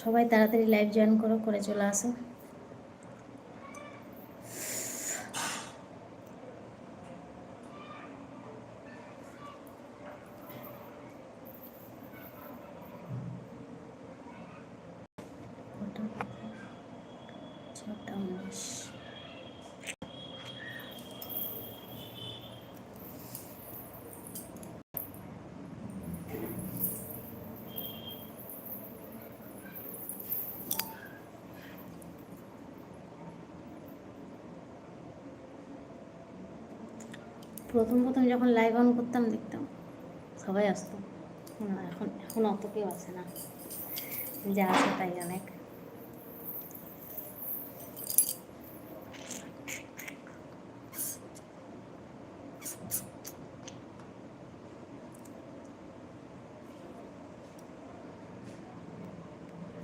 সবাই তাড়াতাড়ি live join করো করে চলে আসো কটা বাজে? ছটা উনিশ প্রথম প্রথম যখন লাইভ অন করতাম, দেখতাম সবাই আসতো। এখন এখন অত কেউ আসে না। যা আছে তাই অনেক।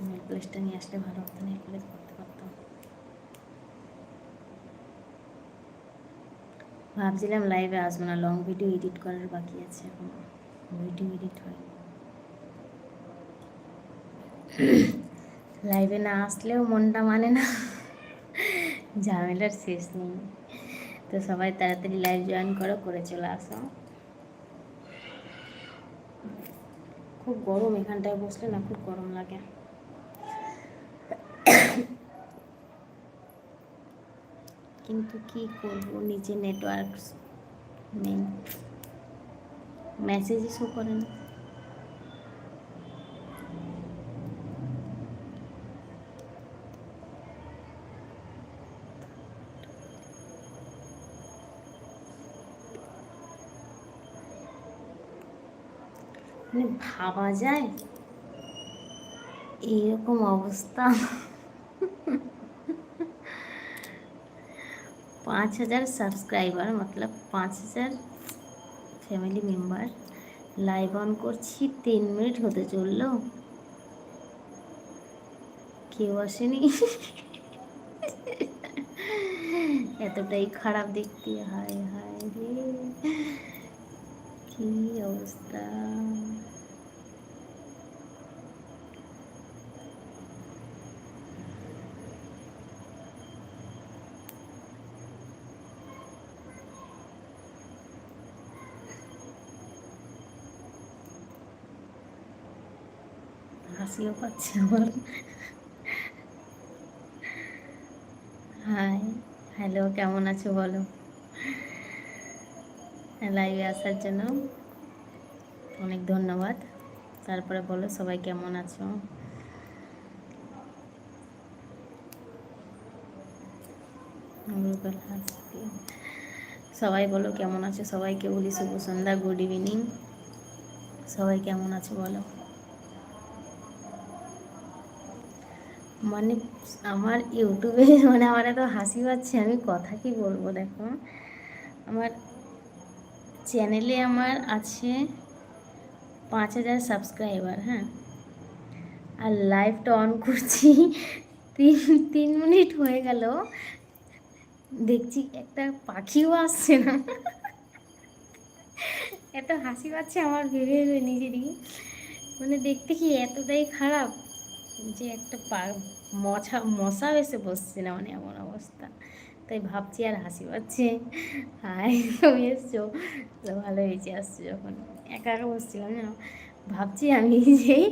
নেকলেসটা নিয়ে আসলে ভালো হতো, নেকলেস করতে পারতাম ভাবছিলাম লাইভে আসব না লং ভিডিও এডিট করার বাকি আছে এখন। ভিডিও এডিট হয়নি। লাইভে না আসলেও মনটা মানে না, ঝামেলার শেষ নেই। তো সবাই তাড়াতাড়ি লাইভ জয়েন করো, করে চলে আসো। খুব গরম এখানটায় বসলে না খুব গরম লাগে। কিন্তু কি করব? নিজে নেটওয়ার্ক নেই। মেসেজই শো করে না। মানে ভাবা যায়? এইরকম অবস্থা। पाँच हज़ार সাবস্ক্রাইবার মতলব পাঁচ হাজার ফ্যামিলি মেম্বার লাইভ অন করছি তিন মিনিট হতে চললো কেউ আসেনি এতটাই খারাপ দেখতে হায় হায় রে কি অবস্থা হাসিও পাচ্ছে আমার। হাই হ্যালো কেমন আছো বলো? লাইভে আসার জন্য অনেক ধন্যবাদ। তারপরে বলো সবাই কেমন আছো? সবাই বলো কেমন আছো? সবাইকে বলি শুভ সন্ধ্যা গুড ইভিনিং সবাই কেমন আছো বলো? মানে আমার ইউটিউবে মানে আমার এত হাসি পাচ্ছে, আমি কথা কি বলব দেখো? আমার চ্যানেলে আমার আছে পাঁচ হাজার সাবস্ক্রাইবার হ্যাঁ? আর লাইভটা অন করছি তিন তিন মিনিট হয়ে গেল। দেখছি একটা পাখিও আসছে না। এত হাসি পাচ্ছে আমার ভেবে ভেবে নিজেরই। মানে দেখতে কি এতটাই খারাপ যে একটা পা মশা মশা এসে বসছে না মানে এমন অবস্থা। তাই ভাবছি আর হাসি পাচ্ছে। হাই, তুমি এসছো। তো ভালো হয়েছে, আসছো যখন। একা একা বসছিলাম না ভাবছি আমি যেই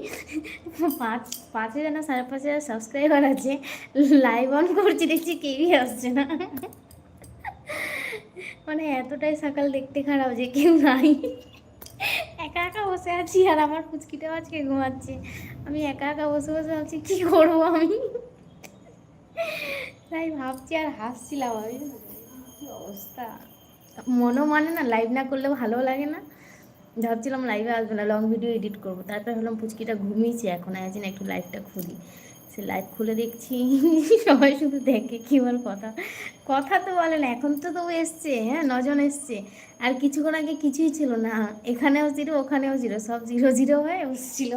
পাঁচ পাঁচ হাজার না সাড়ে পাঁচ হাজার সাবস্ক্রাইবার আছে লাইভ অন করছি, দেখছি কেউই আসছে না। মানে এতটাই সকাল দেখতে খারাপ যে কেউ নাই। একা একা বসে আছি আর আমার পুচকিটাও আজকে ঘুমাচ্ছে। আমি একা একা বসে বসে ভাবছি, কী করব আমি? তাই ভাবছি আর হাসছিলাম আমি। অবস্থা? মনও মানে না লাইভ না করলে ভালো লাগে না। ভাবছিলাম লাইভে আসবে না লং ভিডিও এডিট করব। তারপরে ভাবলাম পুচকিটা ঘুমিয়েছে, এখন আজ একটু লাইভটা খুলি। সে লাইভ খুলে দেখছি। সবাই শুধু দেখে কি বল কথা। কথা তো বলে না, এখন তো তবু এসছে হ্যাঁ নজন এসছে। আর কিছুক্ষণ আগে কিছুই ছিল না। এখানেও জিরো ওখানেও জিরো সব জিরো জিরো হয়ে বসছিল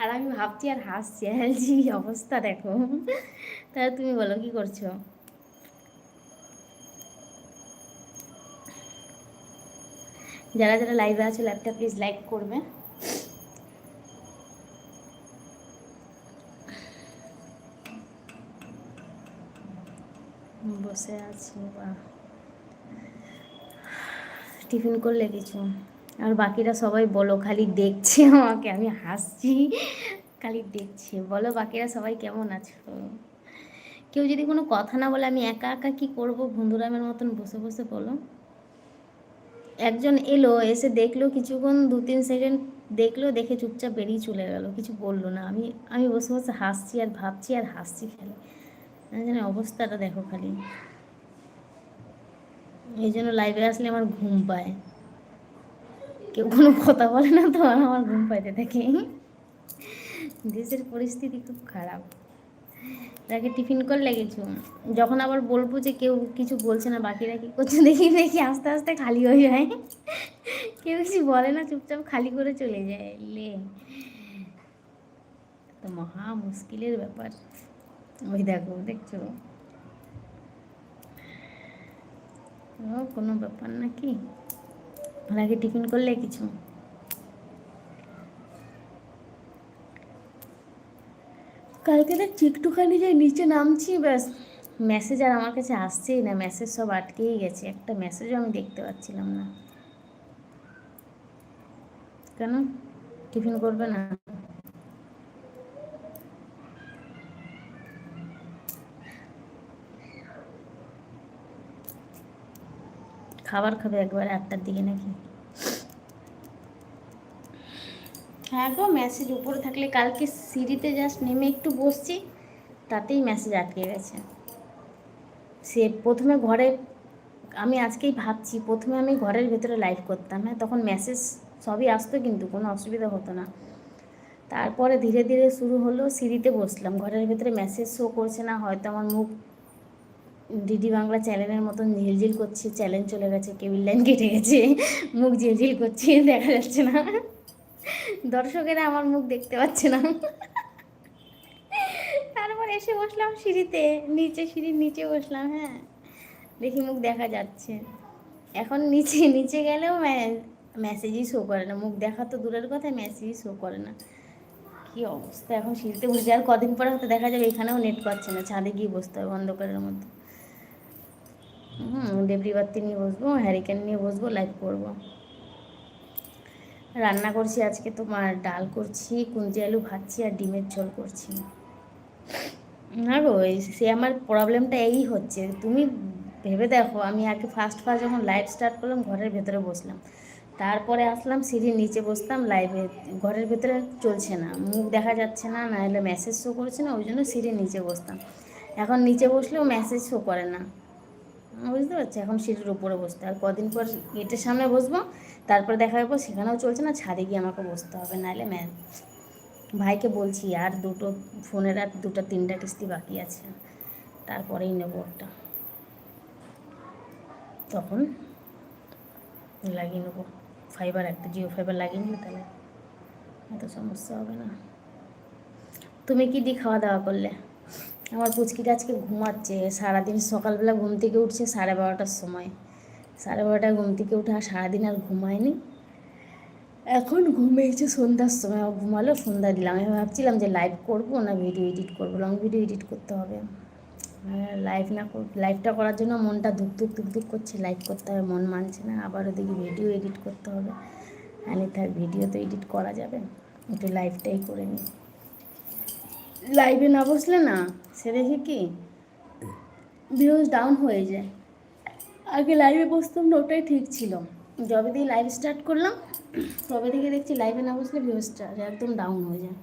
আর আমি ভাবছি আর হাসছি হ্যাঁ জি অবস্থা দেখো। তাহলে তুমি বলো, কি করছ? যারা যারা লাইভে আছে লাইভটা প্লিজ লাইক করবে। বসে আছি, বা টিফিন করলে কিছু। আর বাকিরা সবাই বলো, খালি দেখছে আমাকে, আমি হাসছি, খালি দেখছে। বলো, বাকিরা সবাই কেমন আছো? কেউ যদি কোনো কথা না বলে, আমি একা একা কি করব? বন্ধুরামের মতন বসে বসে বলো। একজন এলো, এসে দেখল, কিছুক্ষণ দু তিন সেকেন্ড দেখল, দেখে চুপচাপ বেরিয়ে চলে গেল, কিছু বলল না। আমি আমি বসে বসে হাসছি আর ভাবছি আর হাসছি খালি। অবস্থাটা দেখো খালি। এই জন্য লাইভে আসলে আমার ঘুম পায়। কেউ কোনো কথা বলে না তো আমার ঘুম পাইতে থাকে দেশের পরিস্থিতি খুব খারাপ। তাকে টিফিন করলে কিছু যখন আবার বলব যে কেউ কিছু বলছে না, বাকিরা কি করছে, দেখি দেখি, আস্তে আস্তে খালি হয়ে যায়। কেউ কিছু বলে না, চুপচাপ খালি করে চলে যায়। লে তো মহা মুশকিলের ব্যাপার। ওই দেখো, দেখছ? ও, কোনো ব্যাপার নাকি? আগে টিফিন করলে কিছু? কালকে দেখ একটুখানি যে নিচে নামছি, ব্যাস। মেসেজ আর আমার কাছে আসছেই না মেসেজ সব আটকেই গেছে। একটা মেসেজও আমি দেখতে পাচ্ছিলাম না। কেন? টিফিন করবে না? খাবার খাবে একবারে আটটার দিকে নাকি? হ্যাঁ গো মেসেজ উপরে থাকলে কালকে সিঁড়িতে জাস্ট নেমে একটু বসছি, তাতেই মেসেজ আটকে গেছে। সে প্রথমে ঘরে, আমি আজকেই ভাবছি, প্রথমে আমি ঘরের ভেতরে লাইভ করতাম হ্যাঁ তখন মেসেজ সবই আসতো কিন্তু, কোনো অসুবিধা হতো না। তারপরে ধীরে ধীরে শুরু হলো, সিঁড়িতে বসলাম। ঘরের ভেতরে মেসেজ শো করছে না, হয়তো আমার মুখ ডিডি বাংলা চ্যানেলের মতন ঝিলঝিল করছে, চ্যালেঞ্জ চলে গেছে, কেবিল লাইন কেটে গেছে, মুখ ঝিলঝিল করছে, দেখা যাচ্ছে না। দর্শকেরা আমার মুখ দেখতে পাচ্ছে না। তারপর এসে বসলাম সিঁড়িতে, নিচে সিঁড়ির নিচে বসলাম হ্যাঁ। দেখি মুখ দেখা যাচ্ছে। এখন নিচে নিচে গেলেও মেসেজই শো করে না। মুখ দেখা তো দূরের কথা মেসেজই শো করে না। কি অবস্থা? এখন সিঁড়িতে বসে আর কদিন পরে হয়তো দেখা যাবে, এখানেও নেট পাচ্ছে না, ছাদে গিয়ে বসতে হবে অন্ধকারের মধ্যে। হুম, ডেবরি বাত্তি নিয়ে বসবো হ্যারিকেন নিয়ে বসবো লাইভ করব রান্না করছি আজকে তোমার ডাল করছি কুঞ্জি আলু ভাজছি আর ডিমের ঝোল করছি। না গো সে আমার প্রবলেমটা এই হচ্ছে, তুমি ভেবে দেখো, আমি আগে ফার্স্ট ফার্স্ট যখন লাইভ স্টার্ট করলাম, ঘরের ভেতরে বসলাম। তারপরে আসলাম, সিঁড়ির নিচে বসতাম লাইভে ঘরের ভেতরে চলছে না, মুখ দেখা যাচ্ছে না না হলে মেসেজ শো করছে না, ওই জন্য সিঁড়ির নিচে বসতাম। এখন নিচে বসলেও মেসেজ শো করে না। বুঝতে পারছি? এখন সিঁড়ির উপরে বসতে আর কদিন পর গেটের সামনে বসবো, তারপরে দেখা যাব সেখানেও চলছে না, ছাদে গিয়ে আমাকে বসতে হবে, নাহলে ম্যাম, ভাইকে বলছি, আর দুটো ফোনের আর দুটো তিনটা কিস্তি বাকি আছে, তারপরেই নেব একটা তখন লাগিয়ে নেব। ফাইবার একটা, জিও ফাইবার লাগিয়ে নিলে তাহলে, এত সমস্যা হবে না। তুমি কি দিয়ে খাওয়া দাওয়া করলে? আমার পুচকিটা আজকে ঘুমাচ্ছে, সারাদিন সকালবেলা ঘুম থেকে উঠছে সাড়ে বারোটার সময়। সাড়ে বারোটায় ঘুম থেকে উঠে আর সারাদিন আর ঘুমায়নি। এখন ঘুমিয়েছে সন্ধ্যার সময় ঘুমালো, সন্ধ্যা দিলাম। আমি ভাবছিলাম যে লাইভ করব না ভিডিও এডিট করব লং ভিডিও এডিট করতে হবে। লাইভ না লাইভটা করার জন্য মনটা ধুক ধুক ধুক ধুক করছে লাইভ করতে হবে, মন মানছে না আবার ওদিকে ভিডিও এডিট করতে হবে। আনি থাক ভিডিও তো এডিট করা যাবে, একটু লাইভটাই করে নিই। লাইভে না বসলে না, সে দেখে কি? ভিউজ ডাউন হয়ে যায়। আগে লাইভে বসতাম না, ওটাই ঠিক ছিল। যবে দিয়ে লাইভ স্টার্ট করলাম, তবে থেকে দেখছি লাইভে না বসলে ভিউজটা একদম ডাউন হয়ে যায়।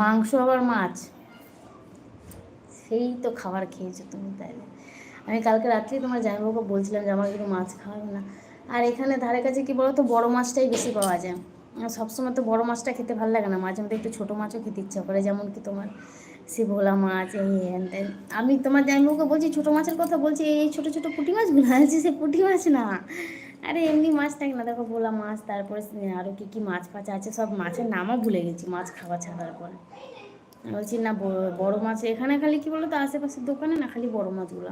মাংস আবার মাছ। সেই তো খাবার খেয়েছো তুমি তাইলে। আমি কালকে রাত্রি তোমার জামাইবাবুকে বলছিলাম যে আমার কিন্তু মাছ খাওয়াবে না। আর এখানে ধারে কাছে কি বলো তো বড়ো মাছটাই বেশি পাওয়া যায়। সবসময় তো বড় মাছটা খেতে ভালো লাগে না, মাঝে মধ্যে একটু ছোটো মাছও খেতে ইচ্ছা করে, যেমন কি তোমার সে ভোলা মাছ, এই হ্যান। আমি তোমার জামাইবাবুকে বলছি ছোটো মাছের কথা বলছি, এই ছোটো ছোটো পুঁটি মাছগুলো আছে, সে পুঁটি মাছ না। আরে এমনি মাছ থাকে না, দেখো ভোলা মাছ, তারপরে আরও কী কী মাছ ফাছ আছে, সব মাছের নামও ভুলে গেছি, মাছ খাওয়া ছাড়ার পরে। বলছি, না বড়- মাছ, এখানে খালি কি বলো তো আশেপাশের দোকানে না, খালি বড় মাছগুলো।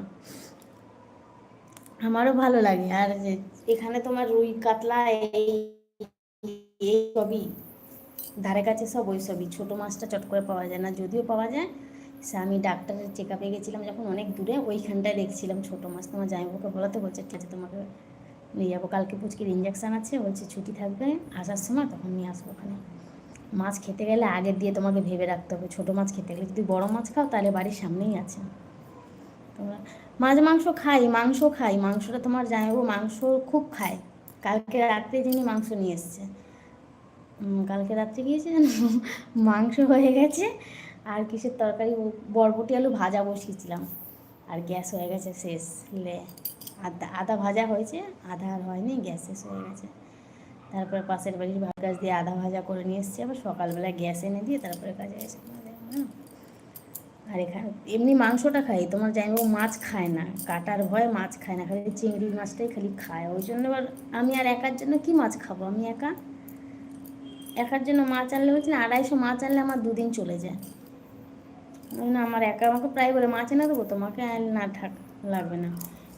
আমারও ভালো লাগে, আর এখানে তোমার রুই কাতলা, এই এই সবই। ধারে কাছে সব ওই সবই। ছোটো মাছটা চট করে পাওয়া যায় না। যদিও পাওয়া যায়, সে আমি ডাক্তারের চেক আপে গেছিলাম যখন অনেক দূরে, ওইখানটায় দেখছিলাম ছোটো মাছ। তোমার জামাইবাবুকে বলাতে বলছে, ঠিক আছে, তোমাকে নিয়ে যাব। কালকে পুচকির ইঞ্জেকশান আছে, বলছে, ছুটি থাকবে, আসার সময় তখন নিয়ে আসব ওখানে। মাছ খেতে গেলে আগের দিয়ে তোমাকে ভেবে রাখতে হবে। ছোটো মাছ খেতে গেলে, যদি বড় মাছ খাও, তাহলে বাড়ির সামনেই আছে। তোমরা। মাছ মাংস খাই মাংস খাই, মাংসটা তোমার জামাইবাবু মাংস খুব খায়। কালকে রাত্রে যিনি মাংস নিয়ে এসছে। কালকে রাত্রে গিয়েছে জানো? মাংস হয়ে গেছে। আর কিসের তরকারি? বরবটি আলু ভাজা বসিয়েছিলাম। আর গ্যাস হয়ে গেছে শেষ। লে আধা আধা ভাজা হয়েছে। আধা আর হয়নি, গ্যাস শেষ হয়ে গেছে। তারপরে পাশের বাড়ির ভাত গাছ দিয়ে আধা ভাজা করে নিয়ে এসেছি। আবার সকালবেলা গ্যাস এনে দিয়ে তারপরে কাজে গেছে আর এখানে এমনি মাংসটা খাই, তোমার জামাইবাবু মাছ খায় না, কাটার ভয় মাছ খায় না, খালি চিংড়ি মাছটাই খালি খায়। ওই জন্য এবার আমি আর একার জন্য কি মাছ খাব? আমি একা? একার জন্য মাছ আনলে বলছি না, আড়াইশো মাছ আনলে আমার দুদিন চলে যায়। না আমার একা, আমাকে প্রায় বলে মাছ এনে দেবো, তোমাকে আর না থাক লাগবে না।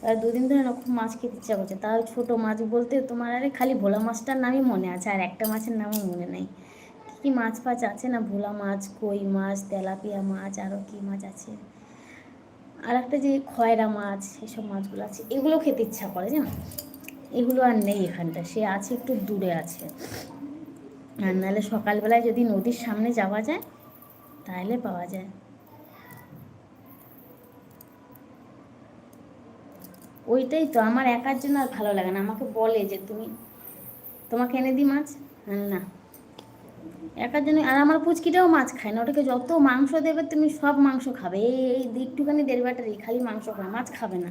এবার দুদিন ধরে না খুব মাছ খেতে ইচ্ছা করছে, তাও ছোটো মাছ বলতে তোমার আরে খালি ভোলা মাছটার নামই মনে আছে, আর একটা মাছের নামও মনে নেই। কী মাছ ফাছ আছে না ভোলা মাছ, কই মাছ, তেলাপিয়া মাছ আরও কী মাছ আছে? আর একটা যে খয়রা মাছ, এসব মাছগুলো আছে, এগুলো খেতে ইচ্ছা করে জানো? এগুলো আর নেই এখানটা, সে আছে একটু দূরে আছে। আর নাহলে সকালবেলায় যদি নদীর সামনে যাওয়া যায়, তাহলে পাওয়া যায়। ওইটাই তো, আমার একার জন্য আর ভালো লাগে না। আমাকে বলে যে তুমি, তোমাকে এনে দিই মাছ? না। একার জন্য, আর আমার পুচকিটাও মাছ খায় না। ওটাকে যত মাংস দেবে, তুমি সব মাংস খাবে। এই একটুখানি দেড় ব্যাটারি খালি মাংস খাবে মাছ খাবে না।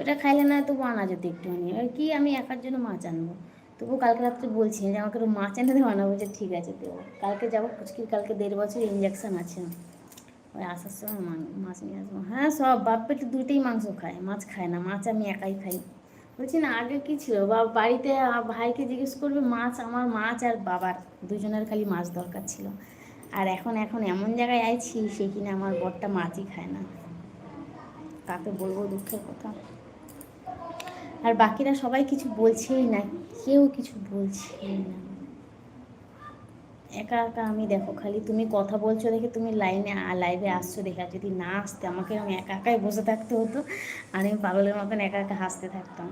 ওটা খাইলে না তবু আনা যেত একটুখানি। আর কি আমি একার জন্য মাছ আনব? তবু কালকে রাত্রে বলছি, যে আমাকে একটু মাছ এনে দেবো না, বলছে, ঠিক আছে দেবো কালকে যাব, পুচকির কালকে দেড় বছর ইঞ্জেকশান আছে। ওই আসার সময় মাছ নিয়ে আসব। হ্যাঁ সব, বাপ পেটে দুইটাই মাংস খায়, মাছ খায় না, মাছ আমি একাই খাই। বলছি, না, আগে কি ছিল? বা বাড়িতে ভাইকে জিজ্ঞেস করবে, মাছ আমার মাছ আর বাবার। দুজনের খালি মাছ দরকার ছিল। আর এখন এখন এমন জায়গায় আইছি, সে কিনা আমার বরটা মাছই খায় না। কাকে বলব দুঃখের কথা। আর বাকিরা সবাই কিছু বলছেই না, কেউ কিছু বলছেই না। একা একা আমি দেখো, খালি তুমি কথা বলছো দেখে তুমি লাইনে লাইভে আসছো দেখে, আর যদি না আসতে আমাকে আমি একা একাই বসে থাকতে হতো, আর আমি পাগলের মতন একা একা হাসতে থাকতাম।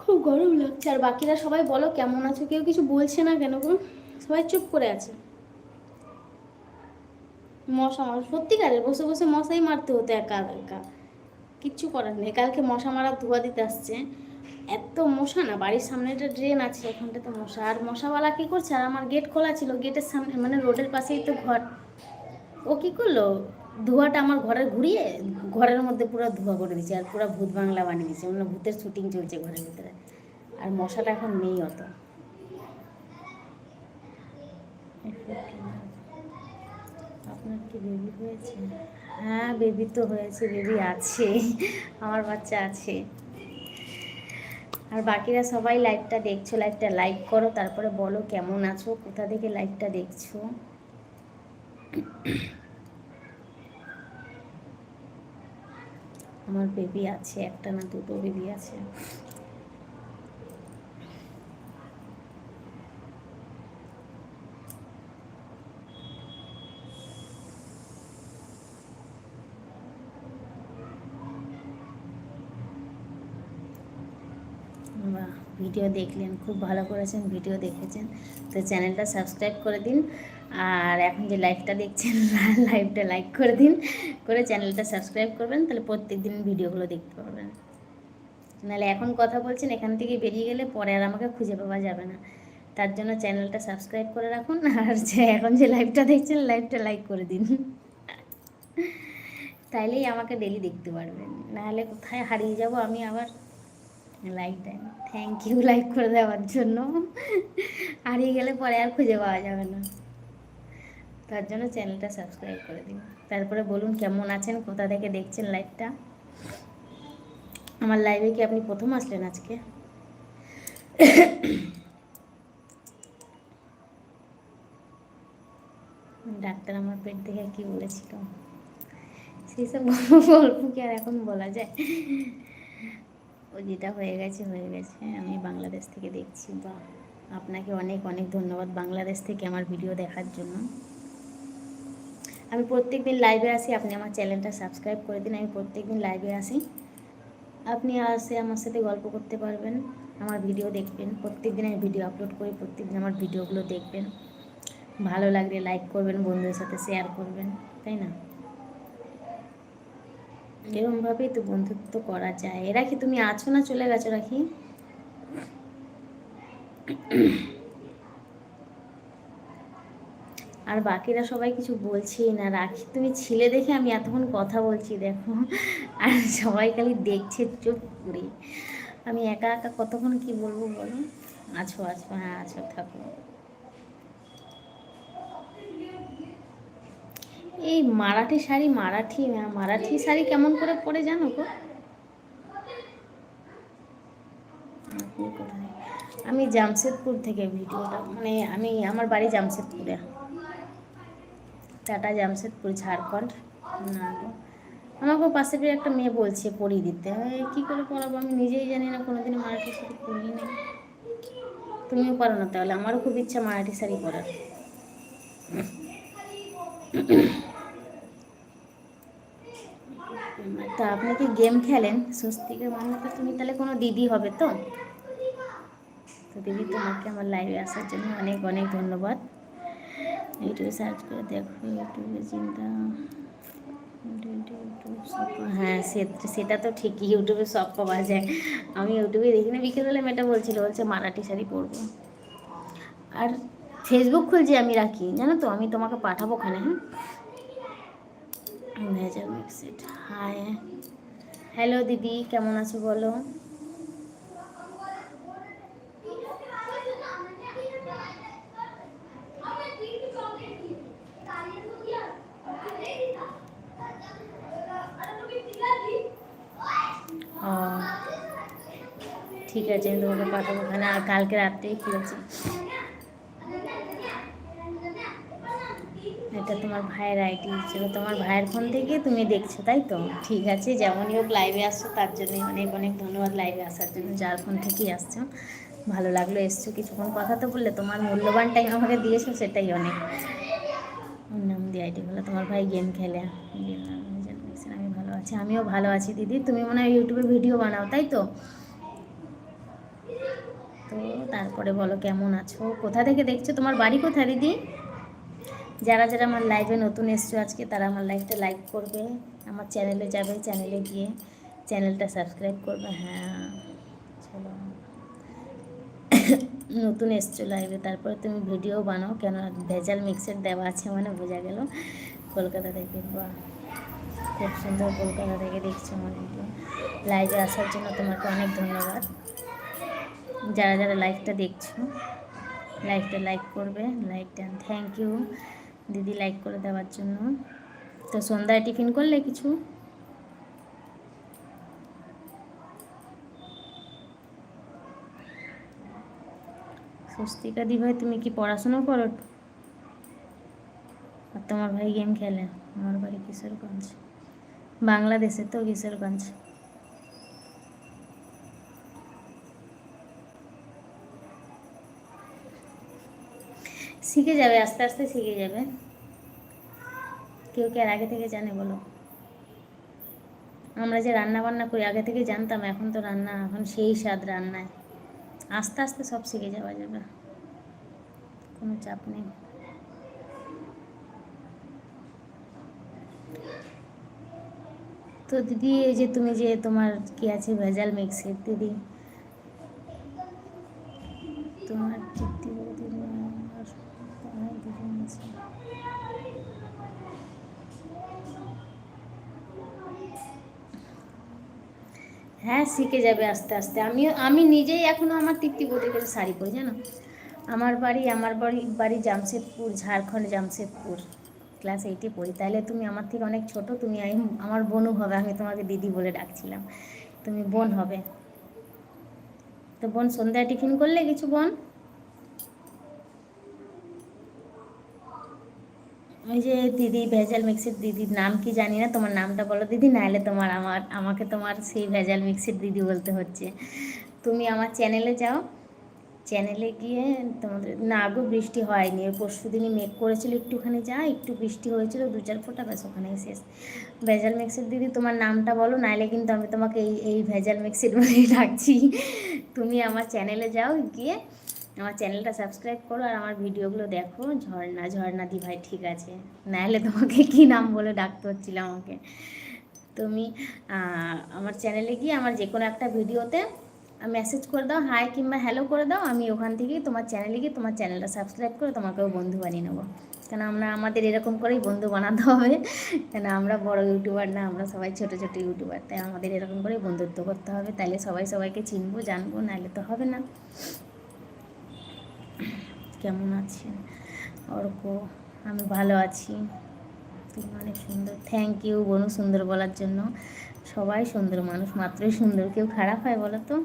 খুব গরম লাগছে, আর বাকিরা সবাই বলো কেমন আছো, কেউ কিছু বলছে না কেন গো? সবাই চুপ করে আছে। মশা মার সত্যিকারের বসে বসে মশাই মারতে হতো একা একা। কিচ্ছু করার নেই, কালকে মশা মারা ধোয়া দিতে আসছে। এত মশা না, বাড়ির সামনে একটা ড্রেন আছে ওখানটাতে মশা। আর মশাওয়ালা কী করছে? আর আমার গেট খোলা ছিল গেটের সামনে মানে রোডের পাশেই তো ঘর। ও কী করল? ধোঁয়াটা আমার ঘরে ঘুরিয়ে ঘরের মধ্যে পুরো ধোঁয়া করে দিচ্ছে আর পুরো ভূত বাংলা বানিয়ে দিচ্ছে মানে ভূতের শুটিং চলছে ঘরের ভিতরে। আর মশাটা এখন নেই অত। আপনার কি বেবি হয়েছে? হ্যাঁ বেবি তো হয়েছে বেবি আছে। আমার বাচ্চা আছে। আর বাকিরা সবাই লাইভটা দেখছ লাইভটা লাইক করো, তারপরে বলো কেমন আছো, কোথা থেকে লাইভটা দেখছ? আমার বেবি আছে একটা না দুটো বেবি আছে। ভিডিও দেখলেন, খুব ভালো করেছেন, ভিডিও দেখেছেন। তো চ্যানেলটা সাবস্ক্রাইব করে দিন আর এখন যে লাইভটা দেখছেন, লাইভটা লাইক করে দিন, করে চ্যানেলটা সাবস্ক্রাইব করবেন, তাহলে প্রত্যেক দিন ভিডিওগুলো দেখতে পারবেন। নাহলে এখন কথা বলছেন, এখান থেকে বেরিয়ে গেলে পরে আর আমাকে খুঁজে পাওয়া যাবে না। তার জন্য চ্যানেলটা সাবস্ক্রাইব করে রাখুন, আর যে এখন যে লাইভটা দেখছেন, লাইভটা লাইক করে দিন। তাইলেই আমাকে ডেলি দেখতে পারবেন। নাহলে কোথায় হারিয়ে যাব আমি আবার? লাইক দেন থ্যাংক ইউ লাইক করে দেওয়ার জন্য। হারিয়ে গেলে পরে আর খুঁজে পাওয়া যাবে না। তার জন্য চ্যানেলটা সাবস্ক্রাইব করে দিন। তারপরে বলুন কেমন আছেন, কোথা থেকে দেখছেন লাইভটা আমার লাইভে কি আপনি প্রথম আসলেন আজকে? ডাক্তার আমার পেট দেখে কি বলেছিল? সেসব গল্প কি আর এখন বলা যায়? ও যেটা হয়ে গেছে হয়ে গেছে। আমি বাংলাদেশ থেকে দেখছি বা আপনাকে অনেক অনেক ধন্যবাদ বাংলাদেশ থেকে আমার ভিডিও দেখার জন্য। আমি প্রত্যেক দিন লাইভে আসি, আপনি আমার চ্যানেলটা সাবস্ক্রাইব করে দিন, আমি প্রত্যেক দিন লাইভে আসি। আপনি আসে আমার সাথে গল্প করতে পারবেন, আমার ভিডিও দেখবেন প্রত্যেক দিন আমি ভিডিও আপলোড করি প্রত্যেক দিন আমার ভিডিওগুলো দেখবেন। ভালো লাগলে লাইক করবেন, বন্ধুদের সাথে শেয়ার করবেন, তাই না? এরকমভাবেই তো বন্ধুত্ব করা যায়? কি তুমি আছো না চলে গেছো রাখি আর বাকিরা সবাই কিছু বলছেই না। রাখি, তুমি ছিলে দেখে আমি এতক্ষণ কথা বলছি, দেখো। আর সবাই খালি দেখছে চুপ করে। আমি একা একা কতক্ষণ কি বলব বলো? আছো আছো হ্যাঁ আছো, থাকো। এই মারাঠি শাড়ি, মারাঠি মারাঠি শাড়ি কেমন করে পরে জানো গো? আমি জামশেদপুর থেকে ভিডিওটা মানে আমি আমার বাড়ি জামশেদপুরে। টাটা জামশেদপুর, ঝাড়খণ্ড না গো আমাকে পাশে পেয়ে একটা মেয়ে বলছে পরিয়ে দিতে। কী করে পড়াবো আমি নিজেই জানি না কোনোদিন মারাঠি শাড়ি পরিয়ে নেই। তুমিও পারো না তাহলে, আমারও খুব ইচ্ছা মারাঠি শাড়ি পরার। তা আপনি কি গেম খেলেন? স্বস্তিকা মানে তো তুমি তাহলে কোনো দিদি হবে তো? তো দিদি তোমাকে আমার লাইভে আসার জন্য অনেক অনেক ধন্যবাদ। ইউটিউবে সার্চ করে দেখো ইউটিউবে চিন্তা হ্যাঁ সেটা তো ঠিকই ইউটিউবে সব পাওয়া যায়। আমি ইউটিউবে দেখি না বিকেলবেলা মেয়েটা বলছিল, বলছে, মারাঠি শাড়ি পরবো। আর ফেসবুক খুলছি আমি রাখি, জানো তো? আমি তোমাকে পাঠাবো ওখানে হ্যাঁ ভেজাল মিক্সিড হাই হ্যালো দিদি, কেমন আছো বলো? ঠিক আছে, আমি তোমাকে পাঠাবো ওখানে। আর কালকে রাত্রেই খুলেছি। এটা তোমার ভাইয়ের আইডি ছিল, তোমার ভাইয়ের ফোন থেকে তুমি দেখছ, তাই তো? ঠিক আছে, যেমনই হোক লাইভে আসছো, তার জন্যই অনেক অনেক ধন্যবাদ লাইভে আসার জন্য, যার ফোন থেকেই আসছো। ভালো লাগল, এসছো, কিছুক্ষণ কথা তো বললে, তোমার মূল্যবান টাইম আমাকে দিয়েছ, সেটাই অনেক। ওর নাম দিয়ে আইডি বলে, তোমার ভাই গেম খেলে। আমি ভালো আছি, আমিও ভালো আছি, দিদি। তুমি মনে হয় ইউটিউবে ভিডিও বানাও, তাই তো? তো তারপরে বলো, কেমন আছো? কোথা থেকে দেখছ? তোমার বাড়ি কোথায়, দিদি? যারা যারা আমার লাইভে নতুন এসছো আজকে, তারা আমার লাইভটা লাইক করবে। আমার চ্যানেলে যাবে চ্যানেলে গিয়ে চ্যানেলটা সাবস্ক্রাইব করবে। হ্যাঁ চলো। নতুন এসছো লাইভে তারপরে তুমি ভিডিও বানাও, কেন ভেজাল মিক্সার দেওয়া আছে মানে বোঝা গেল। কলকাতা থেকে বা খুব সুন্দর কলকাতা থেকে দেখছ আমার লাইভে আসার জন্য তোমাকে অনেক ধন্যবাদ। যারা যারা লাইভটা দেখছ লাইভটা লাইক করবে লাইকটা থ্যাংক ইউ দিদি লাইক করে দেওয়ার জন্য। তো সন্ধ্যায় টিফিন করলে কিছু? স্বস্তিকা দি ভাই, তুমি কি পড়াশোনা করো? আর তোমার ভাই গেম খেলে, আমার বাড়ি কিশোরগঞ্জ। বাংলাদেশে তো কিশোরগঞ্জ। শিখে যাবে, আস্তে আস্তে শিখে যাবে। কেউ কি আর আগে থেকে জানে বলো? আমরা যে রান্না বান্না করি, আগে থেকে জানতাম, এখন তো রান্না, এখন সেই স্বাদ রান্নায়। আস্তে আস্তে সব শিখে যাওয়া যাবে। কোনো চাপ নেই। তো দিদি, এই যে তুমি যে তোমার কি আছে ভেজাল মিক্সের দিদি? তোমার দিদি দিদি আমার পাড়ায় দুজন আছে হ্যাঁ শিখে যাবে আস্তে আস্তে। আমিও, আমি নিজেই এখনও আমার তৃপ্তি বোধে করে শাড়ি পরি, জানো? আমার বাড়ি আমার বাড়ি বাড়ি জামশেদপুর, ঝাড়খণ্ড জামশেদপুর। ক্লাস এইটে পড়ি। তাহলে তুমি আমার থেকে অনেক ছোট, তুমি আমি- আমার বোনও হবে, আমি তোমাকে দিদি বলে ডাকছিলাম। তুমি বোন হবে। তো বোন, সন্ধ্যায় টিফিন করলে কিছু বোন? ওই যে দিদি, ভেজাল মিক্সির দিদির নাম কি জানি না, তোমার নামটা বলো দিদি, নাহলে তোমার আমার, আমাকে তোমার সেই ভেজাল মিক্সির দিদি বলতে হচ্ছে। তুমি আমার চ্যানেলে যাও, চ্যানেলে গিয়ে তোমাদের, না গো, বৃষ্টি হয়নি, ওই পরশু দিনই মেঘ করেছিল, একটুখানি যা, একটু বৃষ্টি হয়েছিল, দু চার ফোঁটা, ব্যাস ওখানেই শেষ। ভেজাল মিক্সির দিদি, তোমার নামটা বলো, নাহলে কিন্তু আমি তোমাকে এই এই ভেজাল মিক্সির বলেই রাখছি তুমি আমার চ্যানেলে যাও, গিয়ে আমার চ্যানেলটা সাবস্ক্রাইব করো আর আমার ভিডিওগুলো দেখো। ঝর্ণা ঝর্ণা দি ভাই, ঠিক আছে। নাহলে তোমাকে কি নাম বলে ডাকতে হচ্ছিল আমাকে? তুমি আমার চ্যানেলে গিয়ে আমার যে কোনো একটা ভিডিওতে মেসেজ করে দাও হাই কিংবা হ্যালো করে দাও, আমি ওখান থেকেই তোমার চ্যানেলে গিয়ে তোমার চ্যানেলটা সাবস্ক্রাইব করে তোমাকেও বন্ধু বানিয়ে নেব। কেন আমরা, আমাদের এরকম করেই বন্ধু বানাতে হবে। কেন আমরা বড় ইউটিউবার না, আমরা সবাই ছোট ছোট ইউটিউবার তাই আমাদের এরকম করেই বন্ধুত্ব করতে হবে। তাহলে সবাই সবাইকে চিনবো, জানব, নাহলে তো হবে না। কেমন আছেন? অর্ক, আমি ভালো আছি। তুমি অনেক সুন্দর। থ্যাংক ইউ বনু সুন্দর বলার জন্য। সবাই সুন্দর মানুষ, মাত্রই সুন্দর। কেউ খারাপ হয় বলো তো?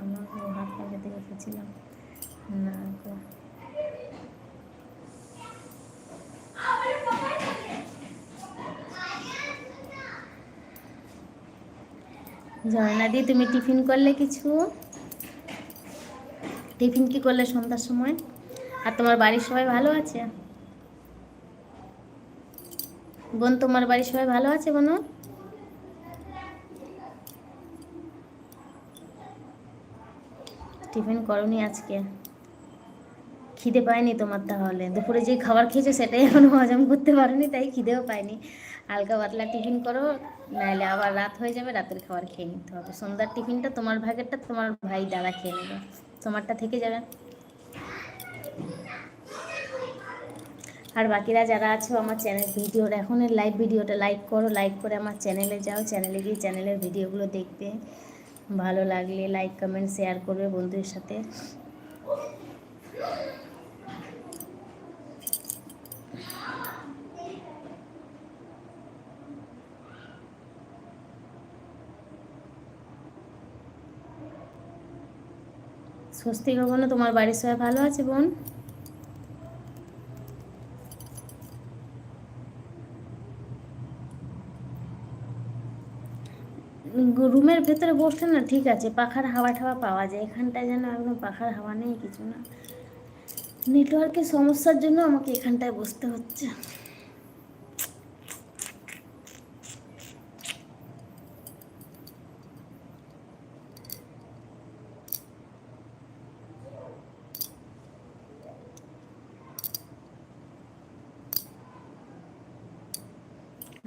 আমার হাত লাগাতে রেখেছিলাম না গো ঝর্ণা দি তুমি টিফিন করলে কিছু? টিফিন কি করলে সন্ধ্যার সময়? আর তোমার বাড়ির সবাই ভালো আছে? বোন, তোমার বাড়ির সবাই ভালো আছে বোনো টিফিন করনি আজকে। খিদে পায়নি তোমার তাহলে। দুপুরে যে খাবার খেয়েছো সেটাই এখনও হজম করতে পারোনি, তাই খিদেও পায়নি। হালকা পাতলা টিফিন করো নাহলে আবার রাত হয়ে যাবে, রাতের খাবার খেয়ে নিতে হবে। সন্ধ্যার টিফিনটা তোমার ভাগেরটা তোমার ভাই দাদা খেয়ে নেবে। তোমারটা থেকে যাবে। আর বাকিরা যারা আছো আমার চ্যানেল ভিডিওর এখন লাইভ ভিডিওটা লাইক করো লাইক করে আমার চ্যানেলে যাও, চ্যানেলে গিয়ে চ্যানেলের ভিডিওগুলো দেখবে। ভালো লাগলে লাইক কমেন্ট শেয়ার করবে বন্ধুদের সাথে। স্বস্তিকা বোনও তোমার বাড়ির সবাই ভালো আছে বোন? রুমের ভেতরে বসলে না ঠিক আছে, পাখার হাওয়া ঠাওয়া পাওয়া যায়, এখানটায় যেন একদম পাখার হাওয়া নেই, কিছু না। নেটওয়ার্কের সমস্যার জন্য আমাকে এখানটায় বসতে হচ্ছে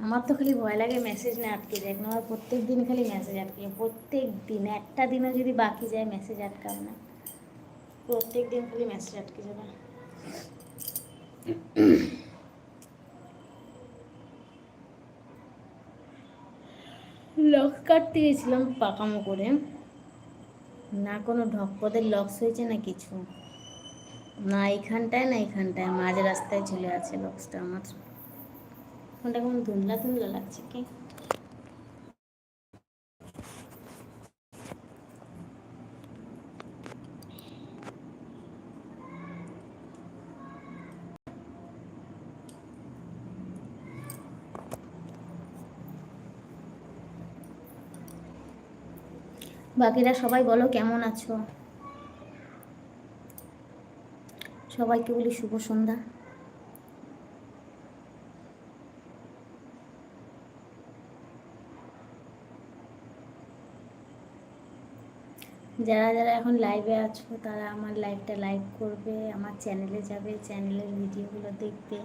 আমার তো খালি ভয় লাগে মেসেজ না আটকে যায়। আমার প্রত্যেক দিন খালি মেসেজ আটকে যায়। প্রত্যেক দিন, একটা দিনও যদি বাকি যায় মেসেজ আটকাবে না। প্রত্যেক দিন খালি মেসেজ আটকে যাবে। লক কাটতে গেছিলাম পাকামো করে। না কোনো ঢকপদের লক্স হয়েছে না কিছু? না এইখানটায় না এইখানটায় মাঝ রাস্তায় চলে আছে লক্সটা আমার। ফোনটা কেমন ধুন্দলা ধুন্দলা লাগছে কি? বাকিরা সবাই বলো কেমন আছো? সবাইকে বলি শুভ সন্ধ্যা। যারা যারা এখন লাইভে আছো, তারা আমার লাইভটা লাইক করবে, আমার চ্যানেলে যাবে চ্যানেলের ভিডিওগুলো দেখবে।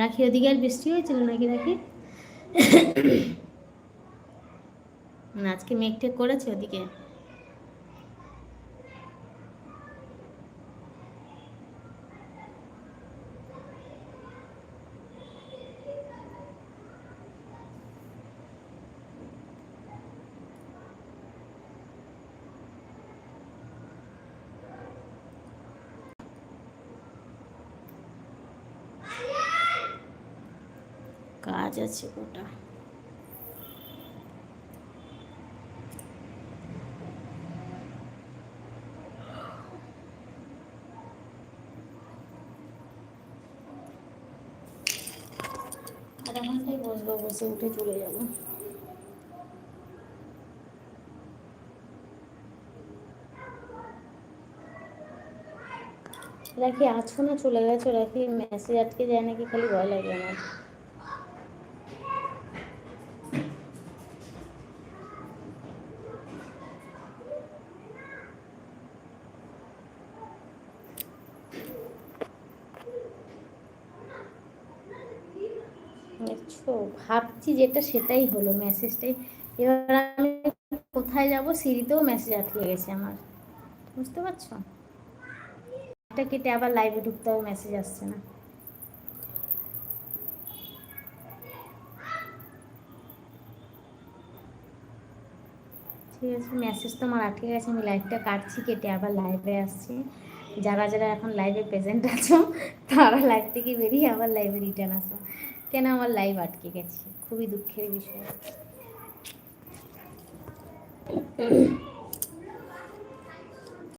রাখি, ওদিকে আর বৃষ্টি হয়েছিল নাকি রাখি? আজকে মেঘ টেঘ করেছে ওদিকে। কাজ আছে ওটা আধা ঘন্টায় বসবো বসে উঠে চলে যাব। রাখি আছো না চলে গেছো, রাখি মেসেজ আটকে যায় নাকি, খালি ভয় লাগে আমার। দেখছ ভাবছি যেটা সেটাই হলো মেসেজটাই এবার আমি কোথায় যাব? সিঁড়িতেও মেসেজ আটকে গেছে আমার। বুঝতে পারছ? এটা কেটে আবার লাইভে ঢুকতে হবে মেসেজ আসছে না। ঠিক আছে মেসেজ তো আমার আটকে গেছে, আমি লাইভটা কাটছি, কেটে আবার লাইভে আসছি। যারা যারা এখন লাইভে প্রেজেন্ট আছো, তারা লাইভ থেকে বেরিয়ে আবার লাইভে রিটার্ন আসো। কেন আমার লাইভ আটকে গেছে? খুবই দুঃখের বিষয়।